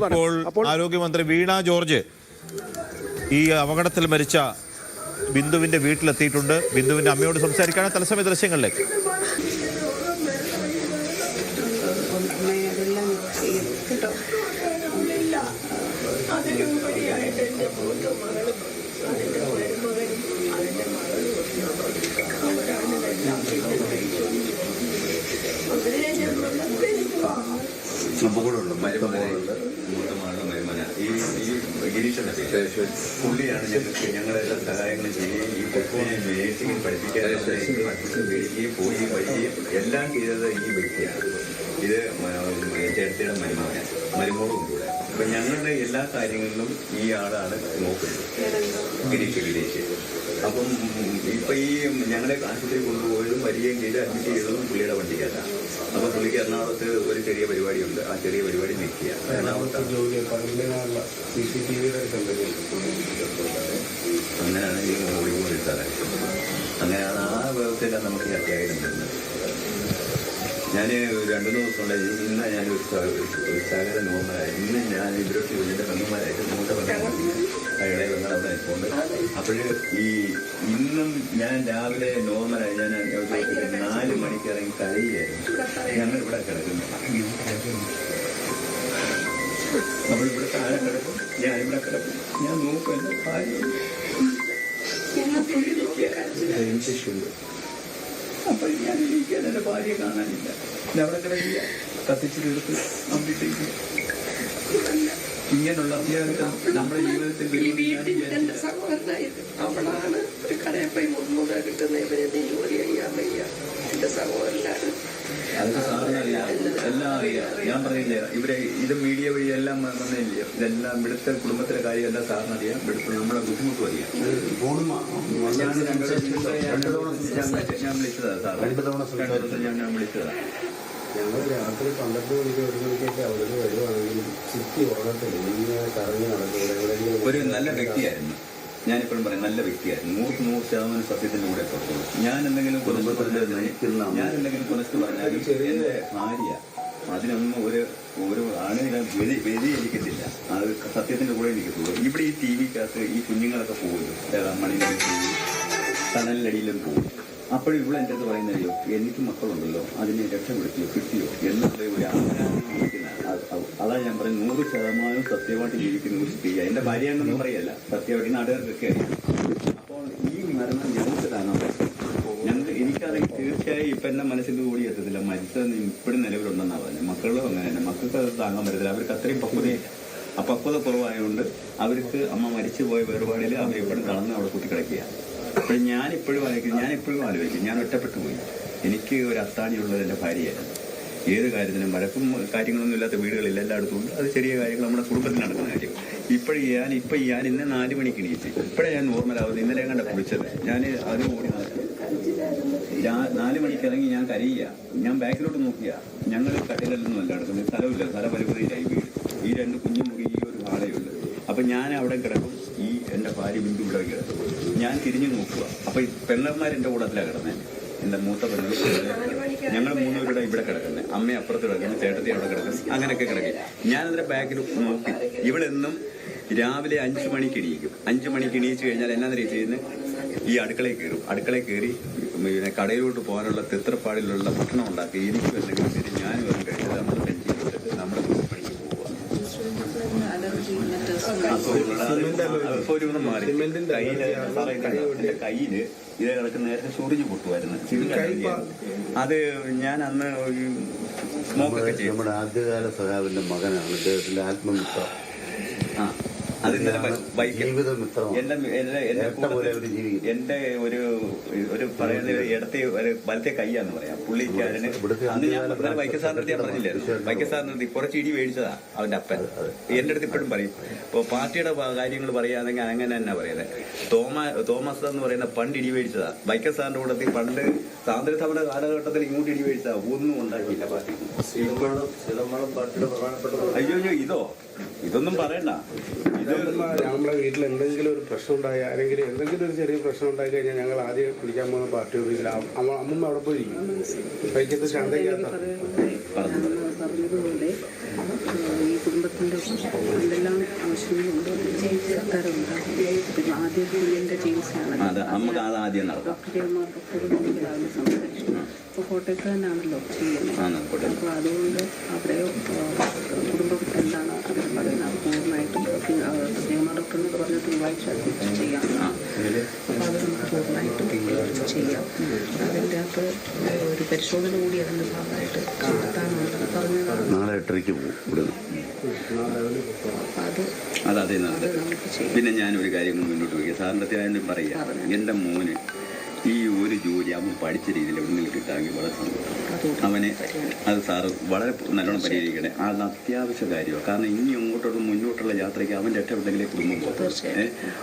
ഇപ്പോൾ ആരോഗ്യമന്ത്രി വീണ ജോർജ് ഈ അപകടത്തിൽ മരിച്ച ബിന്ദുവിന്റെ വീട്ടിലെത്തിയിട്ടുണ്ട്. ബിന്ദുവിന്റെ അമ്മയോട് സംസാരിക്കാണ് തത്സമയ ദൃശ്യങ്ങളിലേക്ക്. മകളുണ്ട് മരുമകനുണ്ട് ഈ ഈ ഗിരീഷന്റെ പേര് പുള്ളിയാണ് ഞങ്ങൾക്ക് ഞങ്ങളെല്ലാം സഹായങ്ങൾ ചെയ്യുകയും ഈ കൊച്ചിനെ നേഴ്സിംഗ് പഠിപ്പിക്കാനായിട്ട് മേടിക്കുകയും പോയി വരികയും എല്ലാം ചെയ്തത് ഈ വ്യക്തിയാണ്. ഇത് ചേട്ടത്തിയുടെ മരുമകൻ മരുമകളും കൂടെ. അപ്പൊ ഞങ്ങളുടെ എല്ലാ കാര്യങ്ങളിലും ഈ ആളാണ് നോക്കുന്നത്. ഗിരീഷ് ഗിരീഷ് അപ്പം ഇപ്പൊ ഈ ഞങ്ങളെ ആശുപത്രിയിൽ കൊണ്ടുപോയതും വരികയും ചെയ്ത് അഡ്മിറ്റ് ചെയ്തതും പുള്ളിയുടെ വണ്ടിക്കകത്താണ് അപ്പൊ പുള്ളിക്ക് എറണാകുളത്ത് ഒരു ചെറിയ പരിപാടിയുണ്ട്. ആ ചെറിയ പരിപാടി നിൽക്കുക. എറണാകുളത്താണ് ജോലി പകലിനുള്ള സി സി ടി വിയുടെ കമ്പനി അങ്ങനെയാണ് ഈ ഹോളിവുഡ് എടുത്തത് അങ്ങനെയാണ് ആ വ്യവസ്ഥയിലാണ് നമ്മുടെ അത്യാഹിതം വരുന്നത് ഞാൻ രണ്ടു ദിവസം കൊണ്ട് ഇന്ന് ഞാൻ ഒരു സാഗര നോർമലായി ഇന്ന് ഞാൻ ഇവരൊക്കെ ഇവരുടെ ബന്ധുമാരായിട്ട് മൂത്ത ബന്ധം അയാളെ ബന്ധം അപ്പോൾ അപ്പോഴ് ഈ ഇന്നും ഞാൻ രാവിലെ നോർമലായി ഞാൻ നാല് മണിക്ക് ഇറങ്ങി കഴിയായിരുന്നു ഞങ്ങൾ ഇവിടെ കിടക്കുന്നു. നമ്മൾ ഇവിടെ താഴെ കിടക്കും. ഞാൻ ഇവിടെ കിടക്കും. ഞാൻ നോക്കും അപ്പൊ ഭാര്യ. അപ്പോൾ ഞാൻ ഇരിക്കാൻ എന്റെ ഭാര്യയെ കാണാനില്ല. ഞാൻ അവിടെ കിടക്കില്ല കത്തിച്ചിട്ട് തീർത്ത് അമ്പിട്ടേക്ക് ഇങ്ങനെയുള്ള അത്യാവശ്യം നമ്മുടെ ജീവിതത്തിൽ ഈ വരുമെന്ന് ഞാൻ വീട്ടിൽ എന്റെ സഹോദരനായിരുന്നു അവളാണ് ഒരു കടയിൽ പോയി മുന്നൂറ് കിട്ടുന്ന ഇവരെ നീ ജോലി ചെയ്യാൻ വയ്യ. എന്റെ സഹോദരനാണ്. അതൊക്കെ സാറിന് അറിയാം. എല്ലാം അറിയാം. ഞാൻ പറയില്ലേ ഇവരെ ഇത് മീഡിയ വഴി എല്ലാം വന്നില്ലേ ഇതെല്ലാം ഇവിടുത്തെ കുടുംബത്തിലെ കാര്യം എല്ലാം സാറിന് അറിയാം. ഇവിടുത്തെ നമ്മളെ ബുദ്ധിമുട്ടും അറിയാം. ഞാൻ രണ്ട് രണ്ട് തവണ ഞാൻ വിളിച്ച- ഞാൻ വിളിച്ചതാ സാർ രണ്ട് തവണ ഞാൻ ഞാൻ വിളിച്ചതാ. ഞങ്ങൾ രാത്രി പന്ത്രണ്ട് മണിക്ക് ഒരു മണിക്കൊക്കെ അവിടുന്ന് വരുവാണെങ്കിൽ ചുറ്റി ഓടത്തില്ല ഇങ്ങനെ കറങ്ങി നടക്കും. ഒരു നല്ല വ്യക്തിയായിരുന്നു. ഞാനിപ്പോഴും പറയാം നല്ല വ്യക്തിയായിരുന്നു. നൂറ് നൂറ് ശതമാനം സത്യത്തിന്റെ കൂടെ പുറത്തുള്ളൂ ഞാൻ എന്തെങ്കിലും കുടുംബത്തിന്റെ നയിക്കുന്ന ഞാൻ എന്തെങ്കിലും കുറച്ച് പറഞ്ഞാൽ എന്റെ ഭാര്യ അതിനൊന്നും ഒരു ഒരു ആണിനെ എനിക്കത്തില്ല അത് സത്യത്തിന്റെ കൂടെ ഇരിക്കത്തുള്ളൂ. ഇവിടെ ഈ ടി വിക്കകത്ത് ഈ കുഞ്ഞുങ്ങളൊക്കെ പോകുന്നു മണികളിൽ പോകും തണലിനടിയിലും പോകും. അപ്പോഴും ഇവിടെ എന്റെ അടുത്ത് പറയുന്നല്ലോ എനിക്ക് മക്കളുണ്ടല്ലോ അതിനെ രക്ഷപ്പെടുത്തിയോ കിട്ടിയോ എന്നുള്ള ഒരു ആഗ്രഹം അതാ ഞാൻ പറയുന്നത്. നൂറ് ശതമാനം സത്യമായിട്ട് ജീവിക്കുന്ന ഒരു സ്ത്രീ എന്റെ ഭാര്യയാണെന്ന് പറയല്ല. സത്യമായിട്ട് നാട്ടുകാർക്കൊക്കെ അപ്പോൾ ഈ മരണം ഞങ്ങൾക്കതാണ്. ഞങ്ങൾ എനിക്കറിയാം തീർച്ചയായും ഇപ്പൊ എന്റെ മനസ്സിന്റെ കൂടി എത്തത്തില്ല. മരിച്ചത് ഇപ്പോഴും നിലവിലുണ്ടെന്നാ പറഞ്ഞത് മക്കളും അങ്ങനെ തന്നെ. മക്കൾക്ക് അത് താങ്ങാൻ പറ്റത്തില്ല. അവർക്ക് അത്രയും പക്വതയില്ല. പക്വത കുറവായതുകൊണ്ട് അവർക്ക് അമ്മ മരിച്ചു പോയ വേർപാടിൽ അവർ എപ്പോഴും തളർന്ന് അവിടെ കുത്തിക്കിടക്കുക അപ്പോൾ ഞാൻ ഇപ്പോഴും ആലോചിക്കും ഞാൻ ഇപ്പോഴും ആലോചിക്കും ഞാൻ ഒറ്റപ്പെട്ടു പോയി. എനിക്ക് ഒരു അത്താണിയുള്ളത് എന്റെ ഭാര്യയായിരുന്നു ഏത് കാര്യത്തിനും വഴക്കും കാര്യങ്ങളൊന്നും ഇല്ലാത്ത വീടുകളില്ല എല്ലായിടത്തും ഉണ്ട്. അത് ചെറിയ കാര്യങ്ങൾ നമ്മുടെ കുടുംബത്തിൽ നടക്കുന്ന കാര്യം. ഇപ്പോഴും ഞാൻ ഇപ്പം ഞാൻ ഇന്ന് നാല് മണിക്ക് എണീറ്റ്. ഇപ്പോഴേ ഞാൻ നോർമലാവുന്നത് ഇന്നലെ കണ്ട കുളിച്ചത്. ഞാൻ അതിന് ഓടി ഞാൻ നാല് മണിക്ക് ഇറങ്ങി ഞാൻ കരയുക. ഞാൻ ബാക്കിലോട്ട് നോക്കിയ ഞങ്ങൾ കട്ടിലൊന്നും അല്ല നടക്കുന്നത്. സ്ഥലമില്ല. സ്ഥല പരിമിതിയിലായി വീട്. ഈ രണ്ട് കുഞ്ഞു മുറി ഈ ഒരു ഹാളേ ഉള്ളൂ. അപ്പം ഞാൻ അവിടെ കിടക്കും. ഈ എന്റെ ഭാര്യ ബിന്ദു ഇവിടെ കിടത്തു ഞാൻ തിരിഞ്ഞു നോക്കുക. അപ്പൊ ഈ പെണ്ണന്മാർ എന്റെ കൂട്ടത്തിലാണ് കിടന്നത് എന്റെ മൂത്ത പെണ്ണുങ്ങൾ ഞങ്ങൾ മൂന്നുപേരുടെ ഇവിടെ കിടക്കുന്നത് അമ്മ അപ്പുറത്ത് കിടക്കുന്നു ചേട്ടത്തി അവിടെ കിടക്കുന്നു. അങ്ങനെയൊക്കെ കിടക്കും. ഞാൻ അതിന്റെ ബാക്കിൽ നോക്കി. ഇവളെന്നും രാവിലെ അഞ്ചു മണിക്ക് എണീക്കും. അഞ്ചു മണിക്ക് ഇണിയിച്ചു കഴിഞ്ഞാൽ എന്നാ ചെയ്യുന്നത് ഈ അടുക്കളയിൽ കയറും. അടുക്കളയിൽ കയറി പിന്നെ കടയിലോട്ട് പോകാനുള്ള തിത്രപ്പാടിലുള്ള ഭക്ഷണം ഉണ്ടാക്കി. എനിക്കും എന്തെങ്കിലും ശരി ഞാനും അത് കഴിച്ചത്. കയ്യിൽ ഇതേ കണക്ക് നേരത്തെ ചൊറിഞ്ഞു പൊട്ടുമായിരുന്നു അത് ഞാൻ അന്ന് നമ്മുടെ ആദ്യകാല സഹാബിന്റെ മകനാണ്. അദ്ദേഹത്തിന്റെ ആത്മമിത്രം ആ. എന്റെ ഒരു ഒരു പറയുന്ന ഇടത്തെ ഒരു വലത്തെ കൈയാന്ന് പറയാം. പുള്ളിക്കാരന് അന്ന് ഞാൻ ഇന്നലെ വൈക്കസാറിന്റെ ഞാൻ പറഞ്ഞില്ലായിരുന്നു വൈക്കസാറിന്റെ കുറച്ച് ഇടി മേടിച്ചതാ അവന്റെ അപ്പൻ. എന്റെ അടുത്ത് ഇപ്പോഴും പറയും. ഇപ്പൊ പാർട്ടിയുടെ കാര്യങ്ങൾ പറയുകയാണെങ്കിൽ അങ്ങനെ തന്നെ പറയുന്നത് തോമ തോമസ് എന്ന് പറയുന്ന പണ്ട് ഇടി മേടിച്ചതാ. വൈക്കസാറിന്റെ കൂട്ടത്തിൽ പണ്ട് സ്വാതന്ത്ര്യ സമര കാലഘട്ടത്തിൽ ഇങ്ങോട്ട് ഇടി മേടിച്ചതാ. ഒന്നും ഉണ്ടാക്കിയില്ല പാർട്ടി. അയ്യോ അയ്യോ ഇതോ? ഇതൊന്നും പറയണ്ട. ഇത് നമ്മളെ വീട്ടിൽ എന്തെങ്കിലും ഒരു പ്രശ്നം ഉണ്ടായി ആരെങ്കിലും എന്തെങ്കിലും ഒരു ചെറിയ പ്രശ്നം ഉണ്ടായി കഴിഞ്ഞാൽ ഞങ്ങൾ ആദ്യം വിളിക്കാൻ പോകുന്ന പാർട്ടി ഓഫീസിൽ അമ്മ അമ്മ അവിടെ പോയിരിക്കും വൈക്കത്ത് ശാന്തയ്ക്കാത്ത പറഞ്ഞതുപോലെ ഈ കുടുംബത്തിന്റെ എന്തെല്ലാം ആവശ്യങ്ങളുണ്ടോ പിന്നെ ആദ്യം കുഞ്ഞിന്റെ ചികിത്സയാണ്. അത് നമുക്ക് അത് കോട്ടയത്ത് തന്നെയാണല്ലോ ചെയ്യുന്നത്. അപ്പോൾ അതുകൊണ്ട് അവിടെ കുടുംബം എന്താണ് അവർ പറയുന്നത്? പൂർണമായിട്ടും സിനിമ ഡോക്ടർ എന്നൊക്കെ പറഞ്ഞ തിങ്കളാഴ്ച ചെയ്യാം. അപ്പോൾ അത് നമുക്ക് പൂർണമായിട്ടും ചെയ്യാം. അതിന്റെ അകത്ത് ഒരു പരിശോധന കൂടി അതിന്റെ ഭാഗമായിട്ട് നടത്താനുണ്ടെന്ന് പറഞ്ഞതാണ്. നാളെ എട്ടരയ്ക്ക് പോകും ഇവിടുന്ന് അപ്പോൾ അത് പിന്നെ ഞാനൊരു കാര്യം മുന്നോട്ട് വയ്ക്കുക സാറിന്റെ അത്യാവശ്യം പറയുക എന്റെ മോന് ഈ ഒരു ജോലി അവൻ പഠിച്ച രീതിയിൽ എവിടെയെങ്കിലും കിട്ടാമെങ്കിൽ വളരെ സന്തോഷം. അവനെ അത് സാറ് വളരെ നല്ലോണം പരിഹരിക്കണേ അത് അത്യാവശ്യ കാര്യമാണ്. കാരണം ഇനി അങ്ങോട്ടുള്ള മുന്നോട്ടുള്ള യാത്രയ്ക്ക് അവൻ രക്ഷപ്പെട്ടെങ്കിലേ കുടുംബം പോകും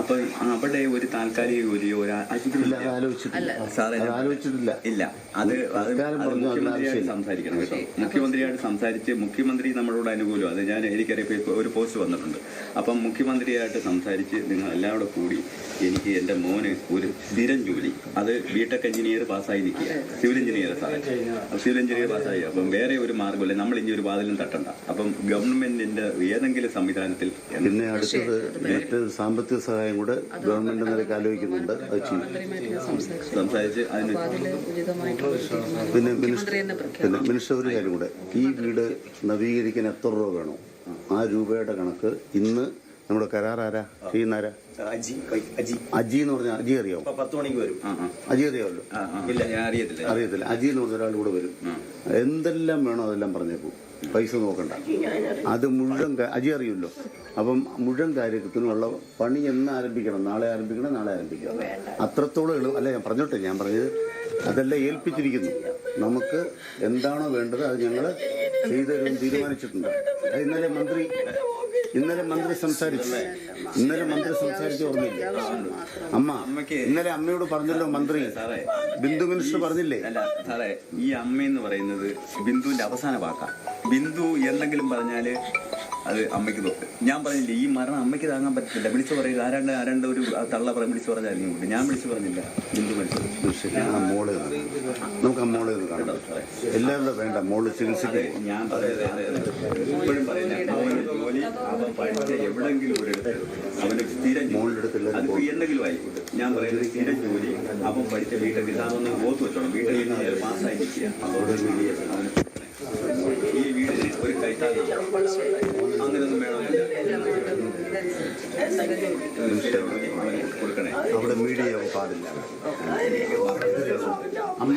അപ്പം അവിടെ ഒരു താൽക്കാലിക ജോലിയോ ഒരു ഇല്ല അത് ആലോചിച്ചിട്ടില്ല. ആലോചിച്ചിട്ടില്ല. ഇല്ല. അത് അത് പറഞ്ഞു അതിന് മുഖ്യമന്ത്രിയായിട്ട് സംസാരിക്കണം കേട്ടോ. മുഖ്യമന്ത്രിയായിട്ട് സംസാരിച്ച് മുഖ്യമന്ത്രി നമ്മളോട് അനുകൂലം അത് ഞാൻ എനിക്കറിയാം ഒരു പോസ്റ്റ് വന്നിട്ടുണ്ട്. അപ്പം മുഖ്യമന്ത്രിയായിട്ട് സംസാരിച്ച് നിങ്ങൾ എല്ലാവരും കൂടി എനിക്ക് എന്റെ മോന് ഒരു സ്ഥിരം ജോലി. അത് ബിടെക് എഞ്ചിനീയർ പാസ്സായി നിൽക്കുക. സിവിൽ എഞ്ചിനീയർ സാറേ സിവിൽ എഞ്ചിനീയർ പാസ്സായി. അപ്പം വേറെ ഒരു മാർഗമില്ല. നമ്മൾ ഇനി ഒരു വാതിലും തട്ടണ്ട. അപ്പം ഗവൺമെന്റിന്റെ ഏതെങ്കിലും സംവിധാനത്തിൽ പിന്നെ അടുത്തത് മറ്റ് സാമ്പത്തിക സഹായം കൂടെ ഗവൺമെന്റ് നിലയ്ക്ക് ആലോചിക്കുന്നുണ്ട്. അത് ചെയ്യും. സംസാരിച്ച് അതിന് പിന്നെ പിന്നെ മിനിസ്റ്റർ ഒരു കാര്യം കൂടെ. ഈ വീട് നവീകരിക്കാൻ എത്ര രൂപ വേണോ? ആ രൂപയുടെ കണക്ക് ഇന്ന് നമ്മുടെ കരാർ ആരാ? ചെയ്യുന്ന അജി അജി. അജി എന്ന് പറഞ്ഞാൽ അജി അറിയാവും? പത്ത് മണിക്ക് വരും. അജി അറിയാമല്ലോ ആ. ഇല്ല ഞാൻ അറിയത്തില്ല. അറിയത്തില്ല. അജി എന്ന് പറഞ്ഞ ഒരാൾ കൂടെ വരും. എന്തെല്ലാം വേണോ അതെല്ലാം പറഞ്ഞേക്കൂ പൈസ നോക്കണ്ട. അത് മുഴുവൻ അജി അറിയുമല്ലോ. അപ്പം മുഴുവൻ കാര്യത്തിനുള്ള പണി എന്ന് ആരംഭിക്കണം. നാളെ ആരംഭിക്കണം നാളെ ആരംഭിക്കണം. അത്രത്തോളം എളു അല്ല ഞാൻ പറഞ്ഞോട്ടെ ഞാൻ പറഞ്ഞത് അതെല്ലാം ഏൽപ്പിച്ചിരിക്കുന്നു. നമുക്ക് എന്താണോ വേണ്ടത് അത് ഞങ്ങൾ ചെയ്തു തരും തീരുമാനിച്ചിട്ടുണ്ട്. അത് ഇന്നലെ മന്ത്രി ഇന്നലെ മന്ത്രി സംസാരിച്ചു. ഇന്നലെ മന്ത്രി സംസാരിച്ചു ഓർമ്മയില്ല? അമ്മ ഇന്നലെ അമ്മയോട് പറഞ്ഞല്ലോ മന്ത്രി. ബിന്ദു മിനിസ്റ്റർ പറഞ്ഞില്ലേ? അല്ല സാറേ ഈ അമ്മ എന്ന് പറയുന്നത് ബിന്ദുവിന്റെ അവസാന വാക്കാ. ബിന്ദു എന്തെങ്കിലും പറഞ്ഞാൽ അത് അമ്മയ്ക്ക് തൊട്ട് ഞാൻ പറഞ്ഞില്ലേ ഈ മരണം അമ്മയ്ക്ക് താങ്ങാൻ പറ്റില്ല വിളിച്ചു പറയുക ആരാണ്ട് ആരാണ്ട് ഒരു തള്ള വിളിച്ചു പറഞ്ഞാൽ ഞാൻ വിളിച്ചു പറഞ്ഞില്ല. ബിന്ദു മനസ്സിലാക്കി നമുക്ക് ആ മോളെ ഒന്ന് കാണാം എല്ലാവരും വേണ്ട മോൾ ചികിത്സിക്കും ഞാൻ ജോലി അവൻ പഠിച്ച എവിടെങ്കിലും ഒരിടത്ത് അവന് സ്ഥിരം ജോലി. മോളുടെ അടുത്ത് എല്ലാവരും അതിപ്പോ എന്തെങ്കിലും ആയിക്കോട്ടെ. ഞാൻ പറയുന്നത് സ്ഥിരം ജോലി. അവൻ പഠിച്ച വീട്ടിൽ അതൊന്ന് ഓർത്ത് വെച്ചോണം വീട്ടിൽ പാസ്സായി നിൽക്കുക. അതോടെ ജോലി അവന് ഈ വീടിന് ഒരു കൈത്താങ്ങ് അങ്ങനെയൊന്നും വേണമെന്നില്ല. അവിടെ മീഡിയ പാടില്ല. അമ്മ.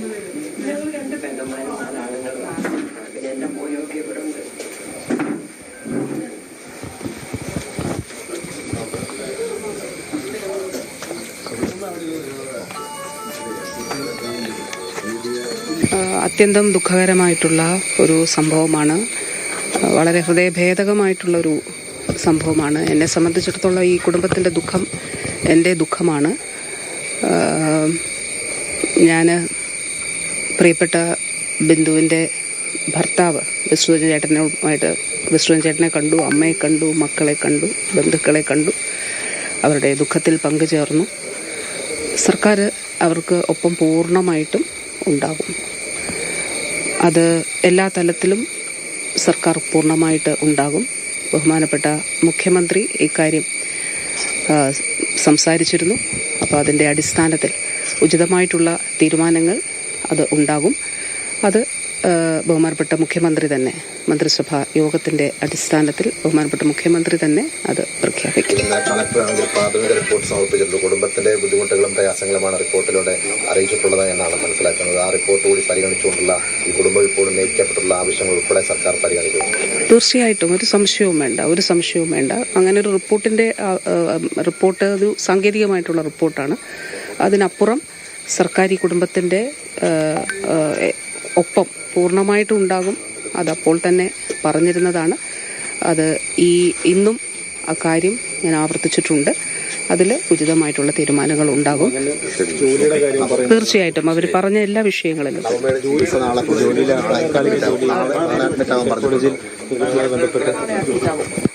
ഞങ്ങൾ രണ്ട് പെങ്ങന്മാരും പിന്നെ എന്റെ മോനൊക്കെ ഇവിടെ അത്യന്തം ദുഃഖകരമായിട്ടുള്ള ഒരു സംഭവമാണ്. വളരെ ഹൃദയഭേദകമായിട്ടുള്ളൊരു സംഭവമാണ്. എന്നെ സംബന്ധിച്ചിടത്തോളം ഈ കുടുംബത്തിന്റെ ദുഃഖം എന്റെ ദുഃഖമാണ്. ഞാൻ പ്രിയപ്പെട്ട ബിന്ദുവിന്റെ ഭർത്താവ് വിശ്വജൻ ചേട്ടനുമായിട്ട് വിശ്വജൻ ചേട്ടനെ കണ്ടു അമ്മയെ കണ്ടു മക്കളെ കണ്ടു ബന്ധുക്കളെ കണ്ടു. അവരുടെ ദുഃഖത്തിൽ പങ്കുചേർന്നു. സർക്കാർ അവർക്ക് ഒപ്പം പൂർണമായിട്ടും ഉണ്ടാകും. അത് എല്ലാ തലത്തിലും സർക്കാർ പൂർണമായിട്ട് ഉണ്ടാകും. ബഹുമാനപ്പെട്ട മുഖ്യമന്ത്രി ഇക്കാര്യം സംസാരിച്ചിരുന്നു. അപ്പോൾ അതിന്റെ അടിസ്ഥാനത്തിൽ ഉചിതമായിട്ടുള്ള തീരുമാനങ്ങൾ അത് ഉണ്ടാകും. അത് ബഹുമാനപ്പെട്ട മുഖ്യമന്ത്രി തന്നെ മന്ത്രിസഭാ യോഗത്തിന്റെ അടിസ്ഥാനത്തിൽ ബഹുമാനപ്പെട്ട മുഖ്യമന്ത്രി തന്നെ അത് പ്രഖ്യാപിക്കും. പ്രാഥമിക റിപ്പോർട്ട് സമർപ്പിച്ചിട്ടുണ്ട്. കുടുംബത്തിന്റെ ബുദ്ധിമുട്ടുകളും പ്രയാസങ്ങളുമാണ് റിപ്പോർട്ടിലൂടെ അറിയിച്ചിട്ടുള്ളത് എന്നാണ് മനസ്സിലാക്കുന്നത്. ആ റിപ്പോർട്ട് കൂടി പരിഗണിച്ചുകൊണ്ടുള്ള ഈ കുടുംബം ഇപ്പോൾ ഉന്നയിക്കപ്പെട്ടുള്ള ആവശ്യങ്ങൾ ഉൾപ്പെടെ സർക്കാർ പരിഗണിക്കും തീർച്ചയായിട്ടും ഒരു സംശയവും വേണ്ട ഒരു സംശയവും വേണ്ട. അങ്ങനെ ഒരു ആ, റിപ്പോർട്ട് ഒരു സാങ്കേതികമായിട്ടുള്ള റിപ്പോർട്ടാണ്. അതിനപ്പുറം സർക്കാർ ഈ കുടുംബത്തിന്റെ ആ, ആ, ഒപ്പം പൂർണമായിട്ടും ഉണ്ടാകും. അതപ്പോൾ തന്നെ പറഞ്ഞിരുന്നതാണ്. അത് ഈ ഇന്നും അക്കാര്യം ഞാൻ ആവർത്തിച്ചിട്ടുണ്ട്. അതിൽ ഉചിതമായിട്ടുള്ള തീരുമാനങ്ങൾ ഉണ്ടാകും. കാര്യം തീർച്ചയായിട്ടും. അവർ പറഞ്ഞ എല്ലാ വിഷയങ്ങളിലും. ബന്ധപ്പെട്ട്